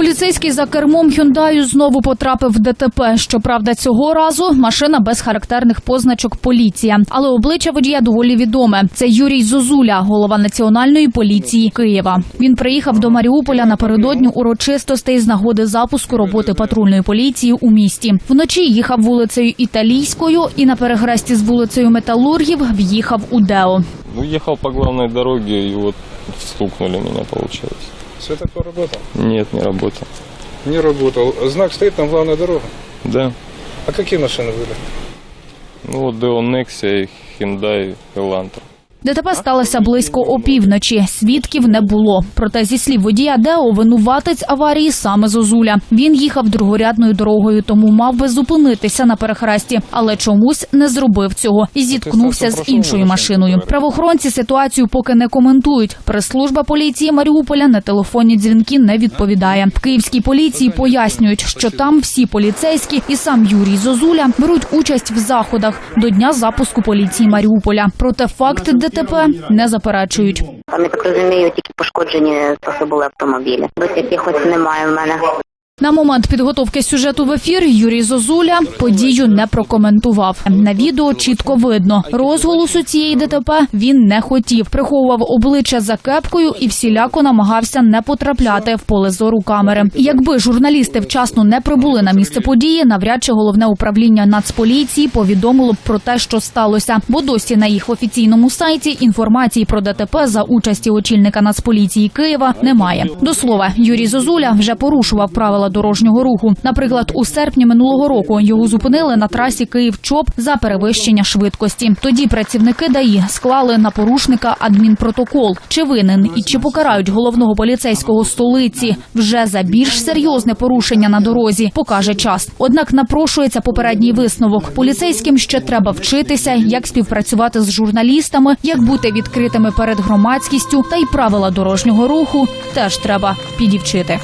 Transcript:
Поліцейський за кермом Хюндаю знову потрапив в ДТП. Щоправда, цього разу машина без характерних позначок поліція. Але обличчя водія доволі відоме. Це Юрій Зозуля, голова національної поліції Києва. Він приїхав до Маріуполя напередодні урочистостей з нагоди запуску роботи патрульної поліції у місті. Вночі їхав вулицею Італійською і на перехресті з вулицею Металургів в'їхав у Део. Ну, ехал по главной дороге и вот стукнули меня, получилось. Светофор работал? Нет, не работал. Не работал. Знак стоит, там главная дорога. Да. А какие машины были? Ну вот Deon Nexia и Hyundai Elantra. ДТП сталося близько опівночі. Свідків не було. Проте, зі слів водія Део, винуватець аварії саме Зозуля. Він їхав другорядною дорогою, тому мав би зупинитися на перехресті, але чомусь не зробив цього і зіткнувся з іншою машиною. Правоохоронці ситуацію поки не коментують. Прес-служба поліції Маріуполя на телефонні дзвінки не відповідає. В київській поліції пояснюють, що там всі поліцейські і сам Юрій Зозуля беруть участь в заходах до дня запуску поліції Маріуполя. Проте факти ДТП не заперечують. Вони так розумію, тільки пошкоджені були автомобілі. Досі якихось немає в мене. На момент підготовки сюжету в ефір Юрій Зозуля подію не прокоментував. На відео чітко видно, розголосу цієї ДТП він не хотів, приховував обличчя за кепкою і всіляко намагався не потрапляти в поле зору камери. Якби журналісти вчасно не прибули на місце події, навряд чи головне управління Нацполіції повідомило б про те, що сталося, бо досі на їх офіційному сайті інформації про ДТП за участі очільника Нацполіції Києва немає. До слова, Юрій Зозуля вже порушував правила дорожнього руху. Наприклад, у серпні минулого року його зупинили на трасі Київ-Чоп за перевищення швидкості. Тоді працівники ДАІ склали на порушника адмінпротокол. Чи винен і чи покарають головного поліцейського столиці вже за більш серйозне порушення на дорозі, покаже час. Однак напрошується попередній висновок. Поліцейським ще треба вчитися, як співпрацювати з журналістами, як бути відкритими перед громадськістю, та й правила дорожнього руху теж треба підівчити.